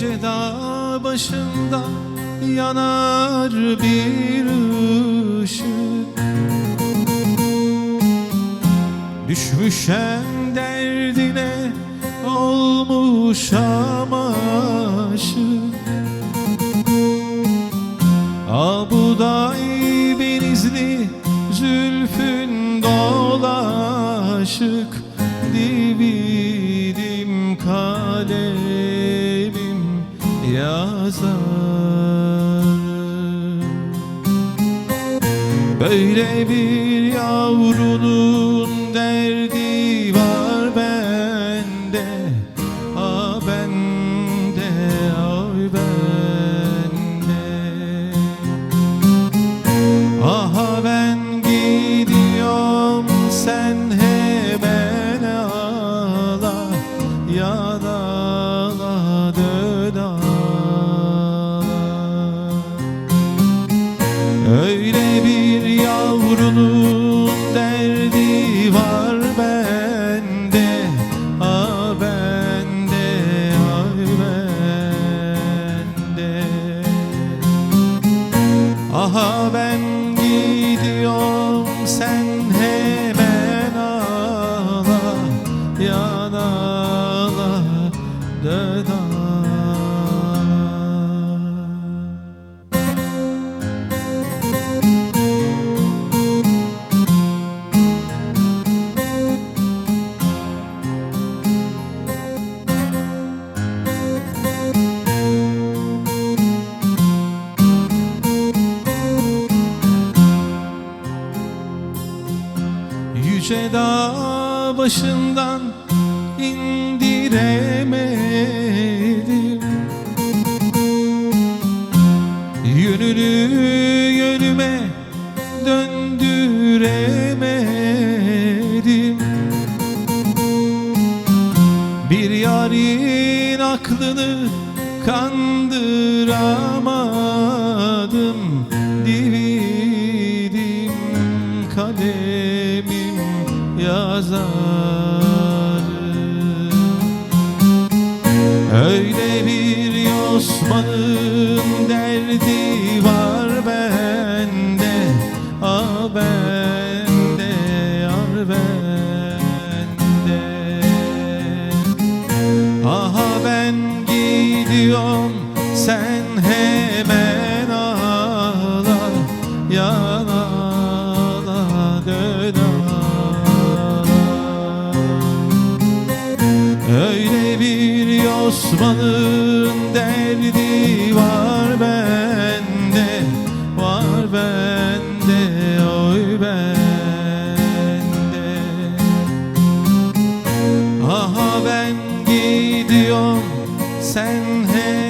Yüce dağ başında yanar bir ışık. Düşmüşem derdine olmuşam aşık. Abuday benizli zülfün dolaşık. Dividim kalemim yazar. Böyle bir yavrunun derdi var Yüce dağ başından indiremedim. Yönünü yönüme döndüremedim. Bir yarın aklını kandıramadım. Dividim kalemim yazar Öyle bir Osman'ın derdi var bende Ah bende, yar bende. Aha ben gidiyorum Osman'ın derdi var bende Var bende, oy bende. Aha ben gidiyorum sen hep